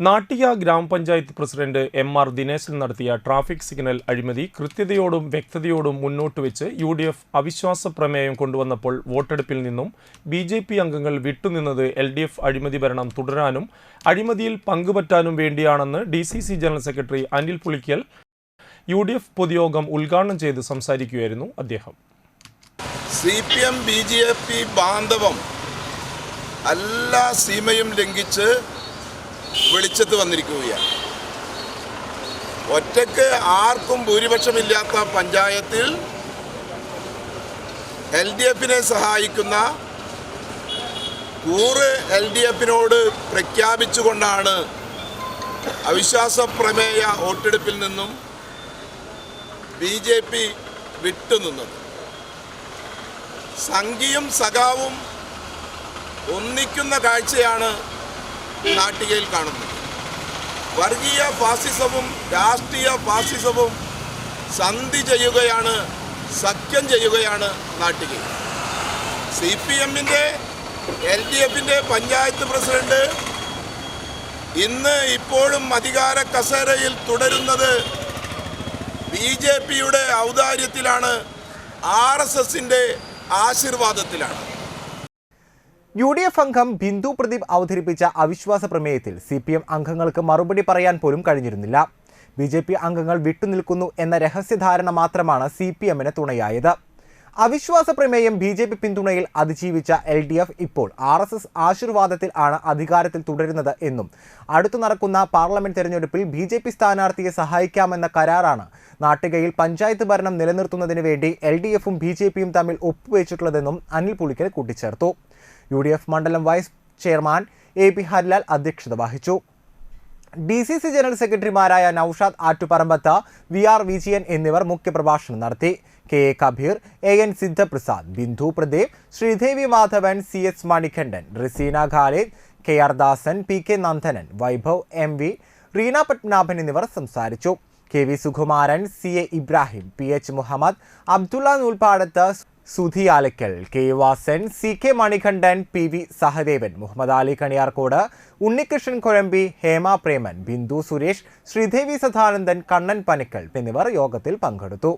നാട്ടിക ഗ്രാമപഞ്ചായത്ത് president M R Dineshan നടത്തിയ traffic signal അഴിമതി കൃത്യതയോടും വ്യക്തതയോടും മുന്നോട്ട് വെച്ച് യു ഡി എഫ് അവിശ്വാസ പ്രമേയം കൊണ്ടുവന്നപ്പോൾ വോട്ടെടുപ്പിൽ നിന്നും ബി ജെ പി അംഗങ്ങൾ വിട്ടുനിന്നത് എൽ ഡി എഫ് അഴിമതി ഭരണം തുടരാനും അഴിമതിയിൽ പങ്കുപറ്റാനും വേണ്ടിയാണെന്ന് D C C general secretary Anil Pulikkal U D F പൊതുയോഗം ഉദ്ഘാടനം ചെയ്ത് സംസാരിക്കുകയായിരുന്നു അദ്ദേഹം. C P M B J P ബാന്ധവം എല്ലാ സീമയും ലംഘിച്ച് വെളിച്ചത്ത് വന്നിരിക്കുകയാണ്. ഒറ്റയ്ക്ക് ആർക്കും ഭൂരിപക്ഷമില്ലാത്ത പഞ്ചായത്തിൽ എൽ ഡി എഫിനെ സഹായിക്കുന്ന കൂറ് എൽ ഡി എഫിനോട് പ്രഖ്യാപിച്ചുകൊണ്ടാണ് അവിശ്വാസ പ്രമേയ വോട്ടെടുപ്പിൽ നിന്നും ബി ജെ പി വിട്ടുനിന്നത്. സംഘിയും സഖാവും ഒന്നിക്കുന്ന കാഴ്ചയാണ് നാട്ടികയിൽ കാണുന്നു. വർഗീയ ഫാസിസവും രാഷ്ട്രീയ ഫാസിസവും സന്ധി ചെയ്യുകയാണ് സഖ്യം ചെയ്യുകയാണ് നാട്ടികയിൽ. സി പി എമ്മിന്റെ എൽ ഡി എഫിന്റെ പഞ്ചായത്ത് പ്രസിഡന്റ് ഇന്ന് ഇപ്പോഴും അധികാര കസേരയിൽ തുടരുന്നത് ബി ജെ പിയുടെ ഔദാര്യത്തിലാണ് ആർ എസ് എസിന്റെ ആശീർവാദത്തിലാണ്. യു ഡി എഫ് അംഗം ബിന്ദു പ്രദീപ് അവതരിപ്പിച്ച അവിശ്വാസ പ്രമേയത്തിൽ സി പി എം അംഗങ്ങൾക്ക് മറുപടി പറയാൻ പോലും കഴിഞ്ഞിരുന്നില്ല. ബി ജെ പി അംഗങ്ങൾ വിട്ടുനിൽക്കുന്നു എന്ന രഹസ്യധാരണ മാത്രമാണ് സി പി എമ്മിന് തുണയായത്. അവിശ്വാസ പ്രമേയം ബി ജെ പി പിന്തുണയിൽ അതിജീവിച്ച എൽ ഡി എഫ് ഇപ്പോൾ ആർ എസ് എസ് ആശീർവാദത്തിൽ ആണ് അധികാരത്തിൽ തുടരുന്നത് എന്നും അടുത്തു നടക്കുന്ന പാർലമെന്റ് തെരഞ്ഞെടുപ്പിൽ ബി ജെ പി സ്ഥാനാർത്ഥിയെ സഹായിക്കാമെന്ന കരാറാണ് നാട്ടികയിൽ പഞ്ചായത്ത് ഭരണം നിലനിർത്തുന്നതിന് വേണ്ടി എൽ ഡി എഫും ബി ജെ പിയും തമ്മിൽ ഒപ്പുവെച്ചിട്ടുള്ളതെന്നും അനിൽ പുളിക്കൽ കൂട്ടിച്ചേർത്തു. യു ഡി എഫ് മണ്ഡലം vice chairman A P Harilal അധ്യക്ഷത വഹിച്ചു. ഡി സി സി ജനറൽ സെക്രട്ടറിമാരായ നൌഷാദ് ആറ്റുപറമ്പത്ത് വി ആർ വിജയൻ എന്നിവർ മുഖ്യപ്രഭാഷണം നടത്തി. K A Kabeer A N Sidhaprasad Bindu Pradeep Sreedevi Madhavan C S Manikandan Raseena Khalid K R Dasan P K Nandanan Vaibhav M V Reena Padmanabhan എന്നിവർ സംസാരിച്ചു. K V Sukumaran C A Ibrahim P H Muhammad Abdulla Noolppadath Sudhi Alakkal K Vasan C K Manikandan P V Sahadevan Muhammad Ali Kaniyarkode Unnikrishnan Kozhambi Hema Preman Bindu Suresh Sreedevi Sadanandan Kannan Panikkal എന്നിവർ യോഗത്തിൽ പങ്കെടുത്തു.